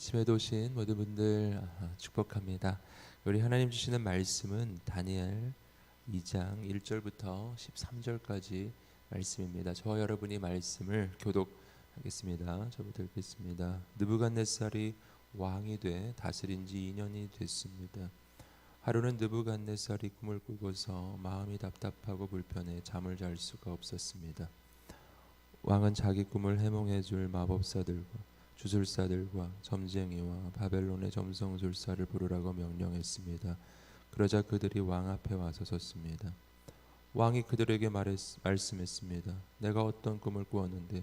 아침에도 오신 모든 분들 아, 축복합니다. 우리 하나님 주시는 말씀은 다니엘 2장 1절부터 13절까지 말씀입니다. 저와 여러분이 말씀을 교독하겠습니다. 저부터 읽겠습니다. 느부갓네살이 왕이 돼 다스린 지 2년이 됐습니다. 하루는 느부갓네살이 꿈을 꾸고서 마음이 답답하고 불편해 잠을 잘 수가 없었습니다. 왕은 자기 꿈을 해몽해 줄 마법사들과 주술사들과 점쟁이와 바벨론의 점성술사를 부르라고 명령했습니다. 그러자 그들이 왕 앞에 와서 섰습니다. 왕이 그들에게 말했, 말씀했습니다. 내가 어떤 꿈을 꾸었는데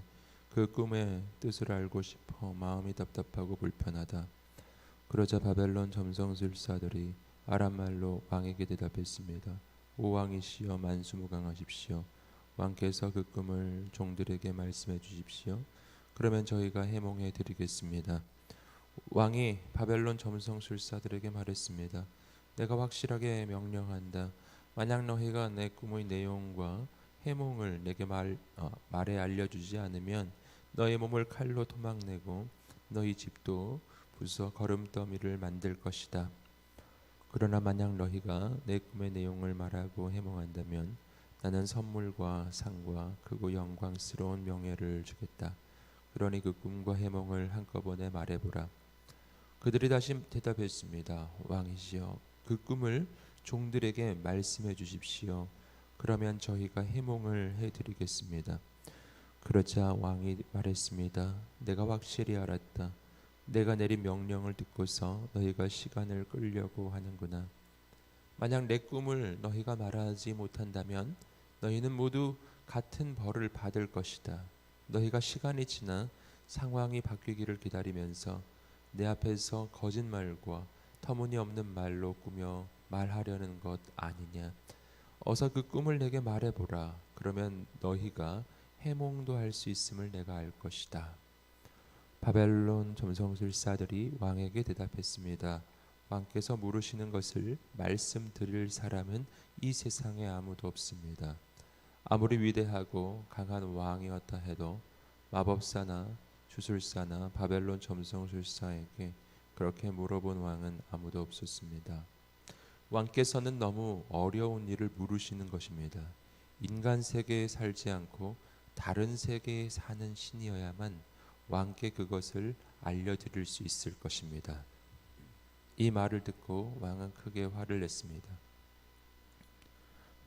그 꿈의 뜻을 알고 싶어 마음이 답답하고 불편하다. 그러자 바벨론 점성술사들이 아람말로 왕에게 대답했습니다. 오 왕이시여 만수무강하십시오. 왕께서 그 꿈을 종들에게 말씀해 주십시오. 그러면 저희가 해몽해 드리겠습니다. 왕이 바벨론 점성술사들에게 말했습니다. 내가 확실하게 명령한다. 만약 너희가 내 꿈의 내용과 해몽을 내게 말, 어, 말해 알려주지 않으면 너희 몸을 칼로 토막내고 너희 집도 부숴 거름더미를 만들 것이다. 그러나 만약 너희가 내 꿈의 내용을 말하고 해몽한다면 나는 선물과 상과 크고 영광스러운 명예를 주겠다. 그러니 그 꿈과 해몽을 한꺼번에 말해보라. 그들이 다시 대답했습니다. 왕이시여, 그 꿈을 종들에게 말씀해 주십시오. 그러면 저희가 해몽을 해드리겠습니다. 그러자 왕이 말했습니다. 내가 확실히 알았다. 내가 내린 명령을 듣고서 너희가 시간을 끌려고 하는구나. 만약 내 꿈을 너희가 말하지 못한다면 너희는 모두 같은 벌을 받을 것이다. 너희가 시간이 지나 상황이 바뀌기를 기다리면서 내 앞에서 거짓말과 터무니없는 말로 꾸며 말하려는 것 아니냐. 어서 그 꿈을 내게 말해보라. 그러면 너희가 해몽도 할 수 있음을 내가 알 것이다. 바벨론 점성술사들이 왕에게 대답했습니다. 왕께서 물으시는 것을 말씀드릴 사람은 이 세상에 아무도 없습니다. 아무리 위대하고 강한 왕이었다 해도 마법사나 주술사나 바벨론 점성술사에게 그렇게 물어본 왕은 아무도 없었습니다. 왕께서는 너무 어려운 일을 물으시는 것입니다. 인간 세계에 살지 않고 다른 세계에 사는 신이어야만 왕께 그것을 알려드릴 수 있을 것입니다. 이 말을 듣고 왕은 크게 화를 냈습니다.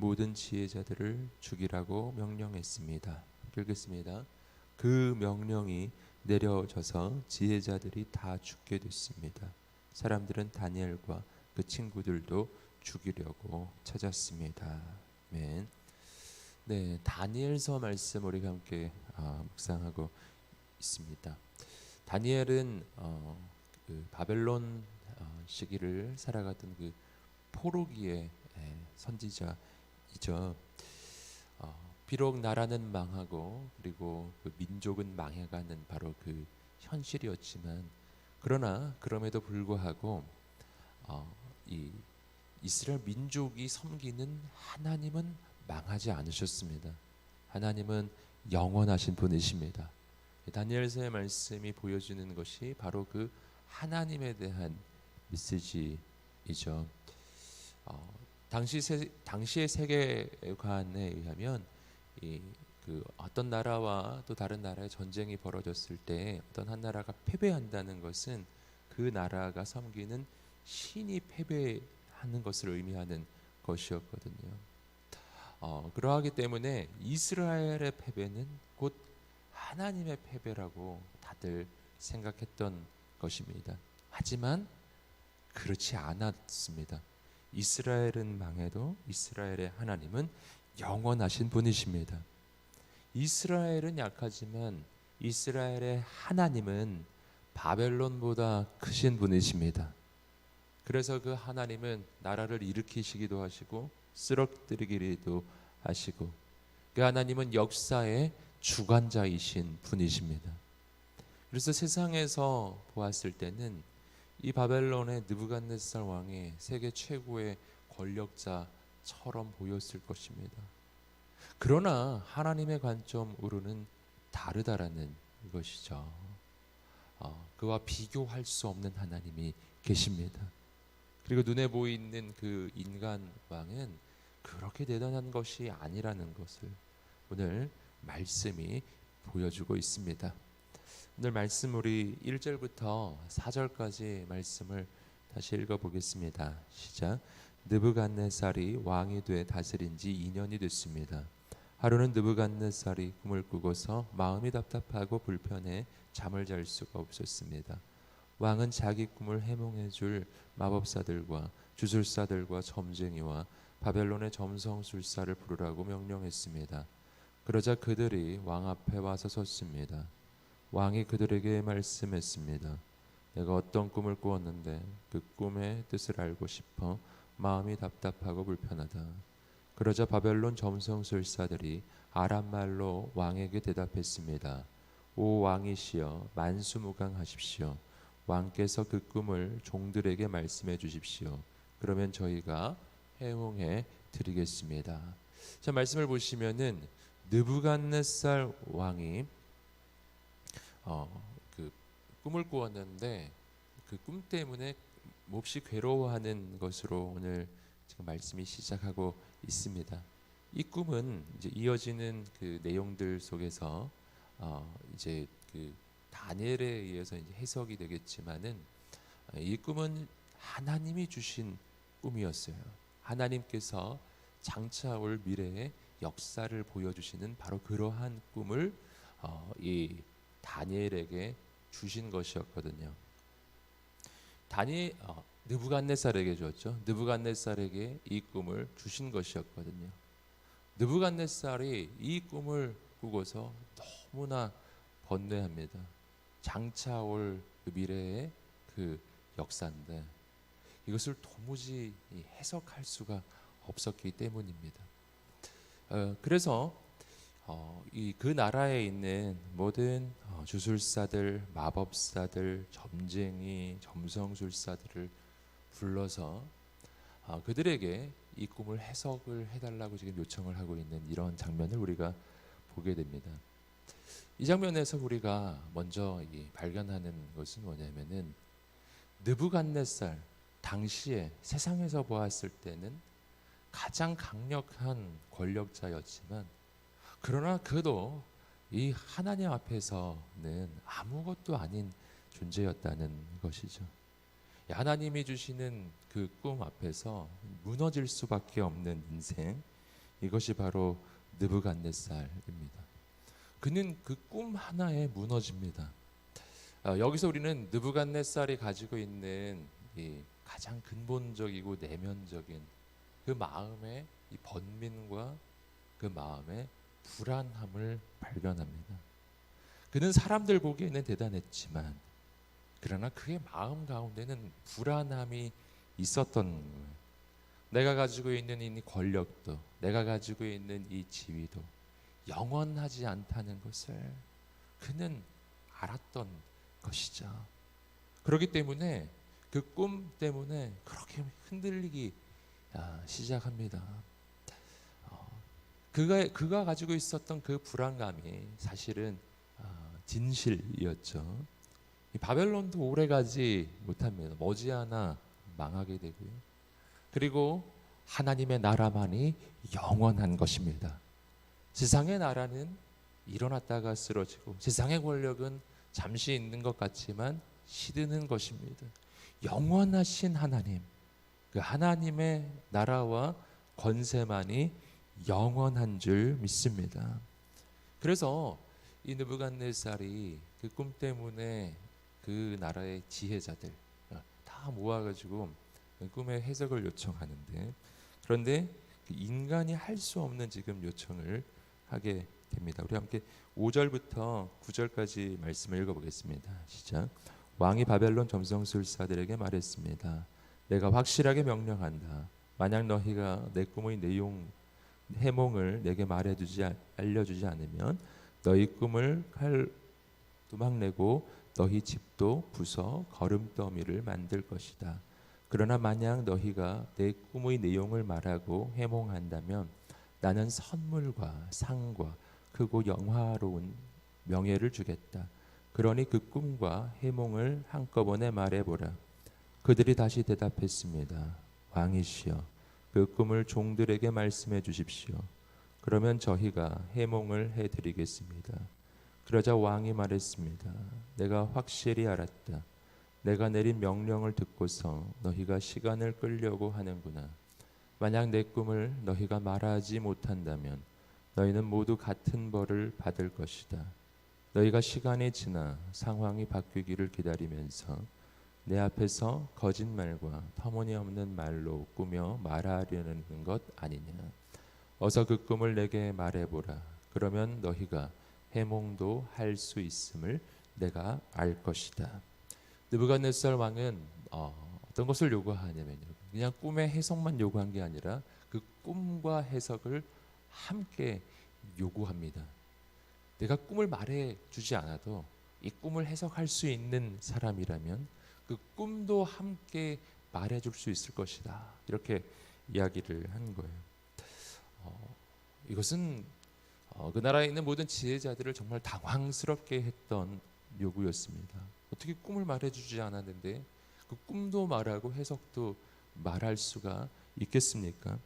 모든 지혜자들을 죽이라고 명령했습니다. 읽겠습니다. 그 명령이 내려져서 지혜자들이 다 죽게 됐습니다. 사람들은 다니엘과 그 친구들도 죽이려고 찾았습니다. 아멘. 네, 다니엘서 말씀 우리가 함께 어, 묵상하고 있습니다. 다니엘은 어, 그 바벨론 어, 시기를 살아갔던 그 포로기의 예, 선지자 이죠. 어, 비록 나라는 망하고 그리고 그 민족은 망해가는 바로 그 현실이었지만 그러나 그럼에도 불구하고 어, 이 이스라엘 민족이 섬기는 하나님은 망하지 않으셨습니다. 하나님은 영원하신 분이십니다. 다니엘서의 말씀이 보여주는 것이 바로 그 하나님에 대한 메시지이죠. 어, 당시 세, 당시의 세계관에 의하면 이 그 어떤 나라와 또 다른 나라의 전쟁이 벌어졌을 때 어떤 한 나라가 패배한다는 것은 그 나라가 섬기는 신이 패배하는 것을 의미하는 것이었거든요. 어, 그러하기 때문에 이스라엘의 패배는 곧 하나님의 패배라고 다들 생각했던 것입니다. 하지만 그렇지 않았습니다. 이스라엘은 망해도 이스라엘의 하나님은 영원하신 분이십니다. 이스라엘은 약하지만 이스라엘의 하나님은 바벨론보다 크신 분이십니다. 그래서 그 하나님은 나라를 일으키시기도 하시고 쓰러뜨리기도 하시고 그 하나님은 역사의 주관자이신 분이십니다. 그래서 세상에서 보았을 때는 이 바벨론의 느부갓네살 왕이 세계 최고의 권력자처럼 보였을 것입니다. 그러나 하나님의 관점으로는 다르다라는 것이죠. 어, 그와 비교할 수 없는 하나님이 계십니다. 그리고 눈에 보이는 그 인간 왕은 그렇게 대단한 것이 아니라는 것을 오늘 말씀이 보여주고 있습니다. 오늘 말씀 우리 1절부터 4절까지 말씀을 다시 읽어 보겠습니다. 시작. 느부갓네살이 왕이 돼 다스린 지 2년이 됐습니다. 하루는 느부갓네살이 꿈을 꾸고서 마음이 답답하고 불편해 잠을 잘 수가 없었습니다. 왕은 자기 꿈을 해몽해 줄 마법사들과 주술사들과 점쟁이와 바벨론의 점성술사를 부르라고 명령했습니다. 그러자 그들이 왕 앞에 와서 섰습니다. 왕이 그들에게 말씀했습니다. 내가 어떤 꿈을 꾸었는데 그 꿈의 뜻을 알고 싶어 마음이 답답하고 불편하다. 그러자 바벨론 점성술사들이 아람 말로 왕에게 대답했습니다. 오 왕이시여 만수무강하십시오. 왕께서 그 꿈을 종들에게 말씀해 주십시오. 그러면 저희가 해몽해 드리겠습니다. 자 말씀을 보시면은 느부갓네살 왕이 어, 그 꿈을 꾸었는데 그 꿈 때문에 몹시 괴로워하는 것으로 오늘 지금 말씀이 시작하고 있습니다. 이 꿈은 이제 이어지는 그 내용들 속에서 어, 이제 그 다니엘에 의해서 이제 해석이 되겠지만은 어, 이 꿈은 하나님이 주신 꿈이었어요. 하나님께서 장차 올 미래의 역사를 보여주시는 바로 그러한 꿈을 어, 이 다니엘에게 주신 것이었거든요. 다니 어, 느부갓네살에게 줬죠. 느부갓네살에게 이 꿈을 주신 것이었거든요. 느부갓네살이 이 꿈을 꾸고서 너무나 번뇌합니다. 장차 올 그 미래의 그 역사인데 이것을 도무지 해석할 수가 없었기 때문입니다. 어, 그래서 어, 이그 나라에 있는 모든 어, 주술사들, 마법사들, 점쟁이, 점성술사들을 불러서 어, 그들에게 이 꿈을 해석을 해달라고 지금 요청을 하고 있는 이런 장면을 우리가 보게 됩니다. 이 장면에서 우리가 먼저 이 발견하는 것은 뭐냐면은 느부갓네살 당시에 세상에서 보았을 때는 가장 강력한 권력자였지만 그러나 그도 이 하나님 앞에서는 아무것도 아닌 존재였다는 것이죠. 이 하나님이 주시는 그 꿈 앞에서 무너질 수밖에 없는 인생 이것이 바로 느부갓네살입니다. 그는 그 꿈 하나에 무너집니다. 어, 여기서 우리는 느부갓네살이 가지고 있는 이 가장 근본적이고 내면적인 그 마음의 이 번민과 그 마음의 불안함을 발견합니다. 그는 사람들 보기에는 대단했지만 그러나 그의 마음 가운데는 불안함이 있었던 거예요. 내가 가지고 있는 이 권력도 내가 가지고 있는 이 지위도 영원하지 않다는 것을 그는 알았던 것이죠. 그렇기 때문에 그 꿈 때문에 그렇게 흔들리기 아, 시작합니다. 어, 그가 그가 가지고 있었던 그 불안감이 사실은 아, 진실이었죠. 이 바벨론도 오래가지 못합니다. 머지않아 망하게 되고요. 그리고 하나님의 나라만이 영원한 것입니다. 세상의 나라는 일어났다가 쓰러지고 세상의 권력은 잠시 있는 것 같지만 시드는 것입니다. 영원하신 하나님, 그 하나님의 나라와 권세만이 영원한 줄 믿습니다. 그래서 이 느부갓네살이 그 꿈 때문에 그 나라의 지혜자들 다 모아가지고 그 꿈의 해석을 요청하는데 그런데 그 인간이 할 수 없는 지금 요청을 하게 됩니다. 우리 함께 5절부터 9절까지 말씀을 읽어보겠습니다. 시작. 왕이 바벨론 점성술사들에게 말했습니다. 내가 확실하게 명령한다. 만약 너희가 내 꿈의 내용 해몽을 내게 말해주지 알려주지 않으면 너희 꿈을 칼 두막내고 너희 집도 부서 거름더미를 만들 것이다. 그러나 만약 너희가 내 꿈의 내용을 말하고 해몽한다면 나는 선물과 상과 크고 영화로운 명예를 주겠다. 그러니 그 꿈과 해몽을 한꺼번에 말해보라. 그들이 다시 대답했습니다. 왕이시여, 그 꿈을 종들에게 말씀해 주십시오. 그러면 저희가 해몽을 해 드리겠습니다. 그러자 왕이 말했습니다. 내가 확실히 알았다. 내가 내린 명령을 듣고서 너희가 시간을 끌려고 하는구나. 만약 내 꿈을 너희가 말하지 못한다면 너희는 모두 같은 벌을 받을 것이다. 너희가 시간이 지나 상황이 바뀌기를 기다리면서 내 앞에서 거짓말과 터무니없는 말로 꾸며 말하려는 것 아니냐. 어서 그 꿈을 내게 말해보라. 그러면 너희가 해몽도 할 수 있음을 내가 알 것이다. 느부갓네살 왕은 어, 어떤 것을 요구하냐면요. 그냥 꿈의 해석만 요구한 게 아니라 그 꿈과 해석을 함께 요구합니다. 내가 꿈을 말해 주지 않아도 이 꿈을 해석할 수 있는 사람이라면 그 꿈도 함께 말해 줄 수 있을 것이다. 이렇게 이야기를 한 거예요. 어, 이것은 어, 그 나라에 있는 모든 지혜자들을 정말 당황스럽게 했던 요구였습니다. 어떻게 꿈을 말해 주지 않았는데 그 꿈도 말하고 해석도 말할 수가 있겠습니까?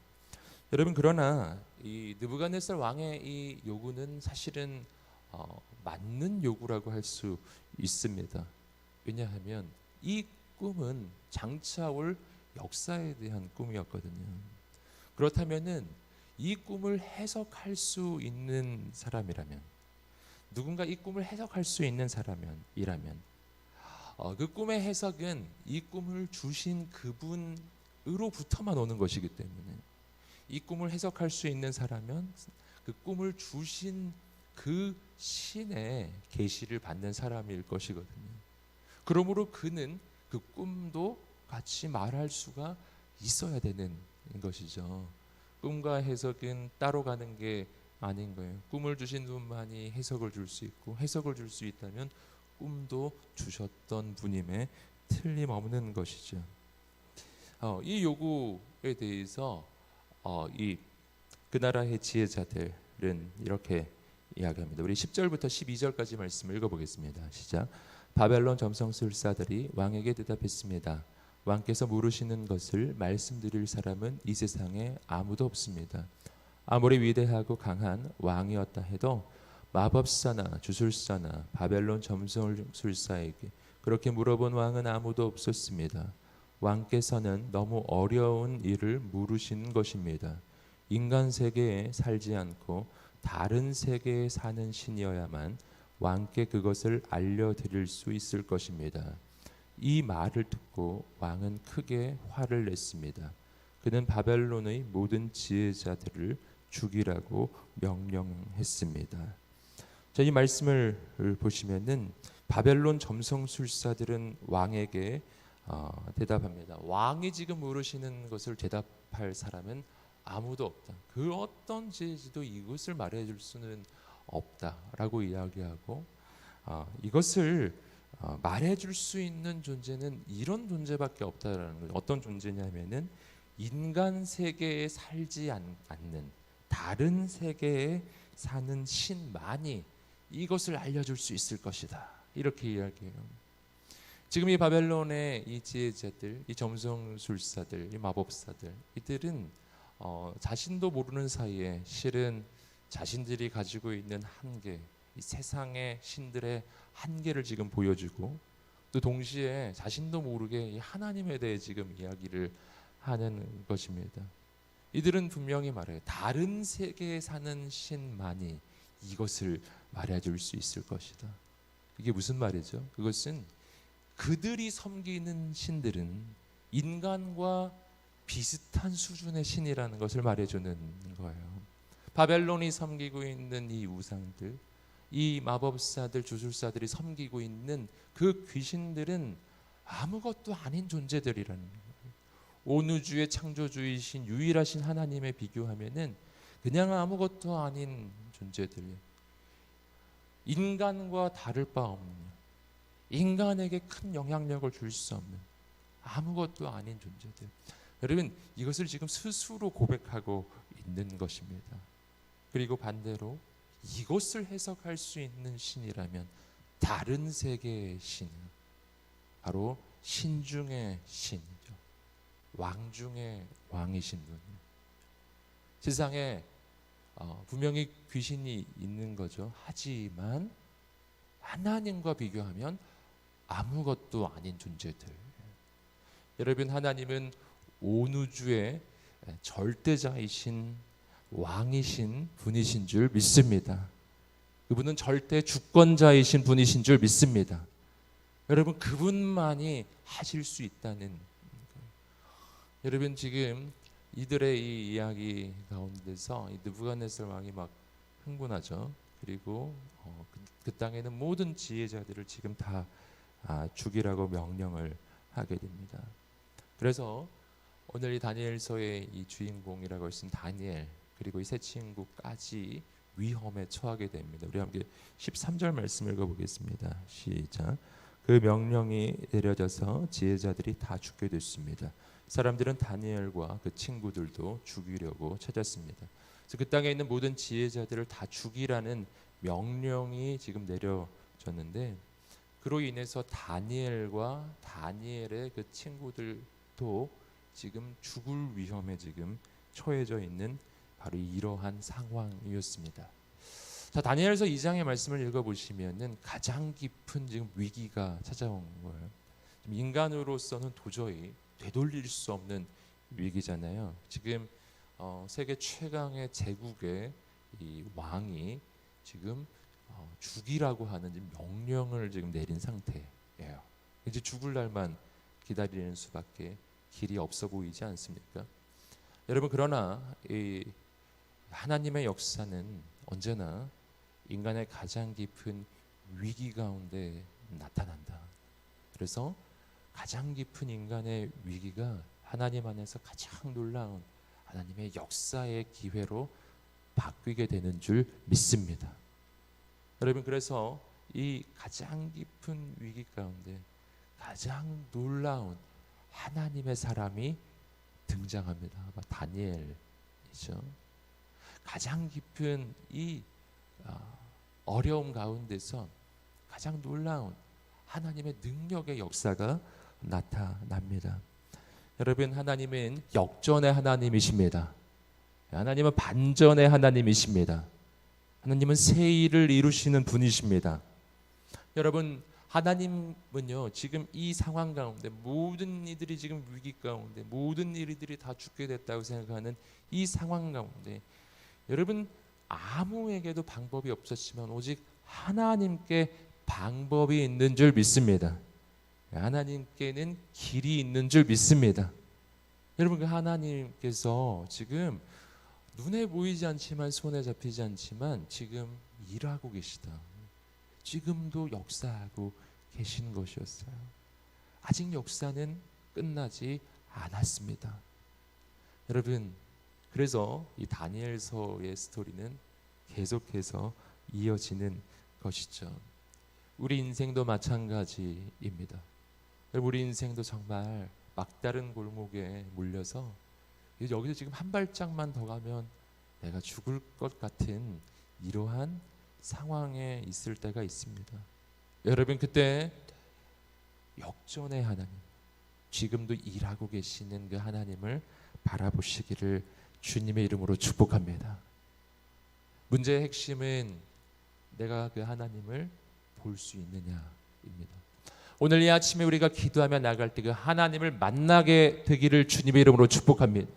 여러분 그러나 이 느부갓네살 왕의 이 요구는 사실은 어, 맞는 요구라고 할 수 있습니다. 왜냐하면 이 꿈은 장차 올 역사에 대한 꿈이었거든요. 그렇다면은 이 꿈을 해석할 수 있는 사람이라면 누군가 이 꿈을 해석할 수 있는 사람이라면 어, 그 꿈의 해석은 이 꿈을 주신 그분으로부터만 오는 것이기 때문에 이 꿈을 해석할 수 있는 사람은 그 꿈을 주신 그 신의 계시를 받는 사람일 것이거든요. 그러므로 그는 그 꿈도 같이 말할 수가 있어야 되는 것이죠. 꿈과 해석은 따로 가는 게 아닌 거예요. 꿈을 주신 분만이 해석을 줄 수 있고 해석을 줄 수 있다면 꿈도 주셨던 분임에 틀림없는 것이죠. 어, 이 요구에 대해서 어, 이그 나라의 지혜자들은 이렇게 이야기합니다. 우리 10절부터 12절까지 말씀을 읽어보겠습니다. 시작. 바벨론 점성술사들이 왕에게 대답했습니다. 왕께서 물으시는 것을 말씀드릴 사람은 이 세상에 아무도 없습니다. 아무리 위대하고 강한 왕이었다 해도 마법사나 주술사나 바벨론 점성술사에게 그렇게 물어본 왕은 아무도 없었습니다. 왕께서는 너무 어려운 일을 물으시는 것입니다. 인간 세계에 살지 않고 다른 세계에 사는 신이어야만 왕께 그것을 알려드릴 수 있을 것입니다. 이 말을 듣고 왕은 크게 화를 냈습니다. 그는 바벨론의 모든 지혜자들을 죽이라고 명령했습니다. 자, 이 말씀을 보시면은 바벨론 점성술사들은 왕에게 어, 대답합니다. 왕이 지금 물으시는 것을 대답할 사람은 아무도 없다. 그 어떤 지혜지도 이것을 말해줄 수는 없다 라고 이야기하고 어, 이것을 어, 말해줄 수 있는 존재는 이런 존재밖에 없다라는 거예요. 어떤 존재냐면은 인간 세계에 살지 않, 않는 다른 세계에 사는 신만이 이것을 알려줄 수 있을 것이다. 이렇게 이야기해요. 지금 이 바벨론의 이 지혜자들, 이 점성술사들, 이 마법사들, 이들은 어, 자신도 모르는 사이에 실은 자신들이 가지고 있는 한계, 이 세상의 신들의 한계를 지금 보여주고 또 동시에 자신도 모르게 이 하나님에 대해 지금 이야기를 하는 것입니다. 이들은 분명히 말해요. 다른 세계에 사는 신만이 이것을 말해줄 수 있을 것이다. 이게 무슨 말이죠? 그것은 그들이 섬기는 신들은 인간과 비슷한 수준의 신이라는 것을 말해주는 거예요. 바벨론이 섬기고 있는 이 우상들, 이 마법사들, 주술사들이 섬기고 있는 그 귀신들은 아무것도 아닌 존재들이라는 거예요. 온 우주의 창조주이신 유일하신 하나님에 비교하면은 그냥 아무것도 아닌 존재들. 인간과 다를 바 없는 인간에게 큰 영향력을 줄 수 없는 아무것도 아닌 존재들. 여러분 이것을 지금 스스로 고백하고 있는 것입니다. 그리고 반대로 이것을 해석할 수 있는 신이라면 다른 세계의 신, 바로 신중의 신이죠. 왕 중의 왕이신 분. 세상에 어, 분명히 귀신이 있는 거죠. 하지만 하나님과 비교하면 아무것도 아닌 존재들. 여러분 하나님은 온 우주의 절대자이신 왕이신 분이신 줄 믿습니다. 그분은 절대 주권자이신 분이신 줄 믿습니다. 여러분 그분만이 하실 수 있다는. 여러분 지금 이들의 이 이야기 가운데서 이 느부갓네살 왕이 막 흥분하죠. 그리고 어, 그, 그 땅에는 모든 지혜자들을 지금 다 아, 죽이라고 명령을 하게 됩니다. 그래서 오늘 이 다니엘서의 이 주인공이라고 했은 다니엘 그리고 이 세 친구까지 위험에 처하게 됩니다. 우리 함께 13절 말씀 읽어보겠습니다. 시작. 그 명령이 내려져서 지혜자들이 다 죽게 됐습니다. 사람들은 다니엘과 그 친구들도 죽이려고 찾았습니다. 그래서 그 땅에 있는 모든 지혜자들을 다 죽이라는 명령이 지금 내려졌는데 그로 인해서 다니엘과 다니엘의 그 친구들도 지금 죽을 위험에 지금 처해져 있는 바로 이러한 상황이었습니다. 자 다니엘서 2장의 말씀을 읽어보시면은 가장 깊은 지금 위기가 찾아온 거예요. 인간으로서는 도저히 되돌릴 수 없는 위기잖아요. 지금 어, 세계 최강의 제국의 이 왕이 지금 어, 죽이라고 하는 명령을 지금 내린 상태예요. 이제 죽을 날만 기다리는 수밖에 길이 없어 보이지 않습니까? 여러분 그러나 이 하나님의 역사는 언제나 인간의 가장 깊은 위기 가운데 나타난다. 그래서 가장 깊은 인간의 위기가 하나님 안에서 가장 놀라운 하나님의 역사의 기회로 바뀌게 되는 줄 믿습니다. 여러분 그래서 이 가장 깊은 위기 가운데 가장 놀라운 하나님의 사람이 등장합니다. 다니엘이죠. 가장 깊은 이 아, 어려움 가운데서 가장 놀라운 하나님의 능력의 역사가 나타납니다. 여러분 하나님은 역전의 하나님이십니다. 하나님은 반전의 하나님이십니다. 하나님은 새 일을 이루시는 분이십니다. 여러분 하나님은요 지금 이 상황 가운데 모든 이들이 지금 위기 가운데 모든 이들이 다 죽게 됐다고 생각하는 이 상황 가운데 여러분 아무에게도 방법이 없었지만 오직 하나님께 방법이 있는 줄 믿습니다. 하나님께는 길이 있는 줄 믿습니다. 여러분 그 하나님께서 지금 눈에 보이지 않지만 손에 잡히지 않지만 지금 일하고 계시다. 지금도 역사하고 계신 것이었어요. 아직 역사는 끝나지 않았습니다. 여러분 그래서 이 다니엘서의 스토리는 계속해서 이어지는 것이죠. 우리 인생도 마찬가지입니다. 우리 인생도 정말 막다른 골목에 물려서 여기서 지금 한 발짝만 더 가면 내가 죽을 것 같은 이러한 상황에 있을 때가 있습니다. 여러분 그때 역전의 하나님, 지금도 일하고 계시는 그 하나님을 바라보시기를 주님의 이름으로 축복합니다. 문제의 핵심은 내가 그 하나님을 볼 수 있느냐입니다. 오늘 이 아침에 우리가 기도하며 나갈 때 그 하나님을 만나게 되기를 주님의 이름으로 축복합니다.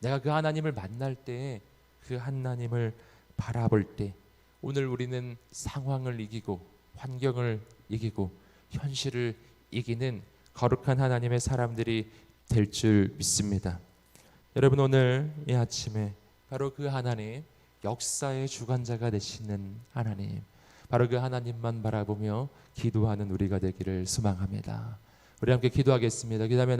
내가 그 하나님을 만날 때 그 하나님을 바라볼 때 오늘 우리는 상황을 이기고 환경을 이기고 현실을 이기는 거룩한 하나님의 사람들이 될 줄 믿습니다. 여러분 오늘 이 아침에 바로 그 하나님 역사의 주관자가 되시는 하나님 바로 그 하나님만 바라보며 기도하는 우리가 되기를 소망합니다. 우리 함께 기도하겠습니다. 기도하면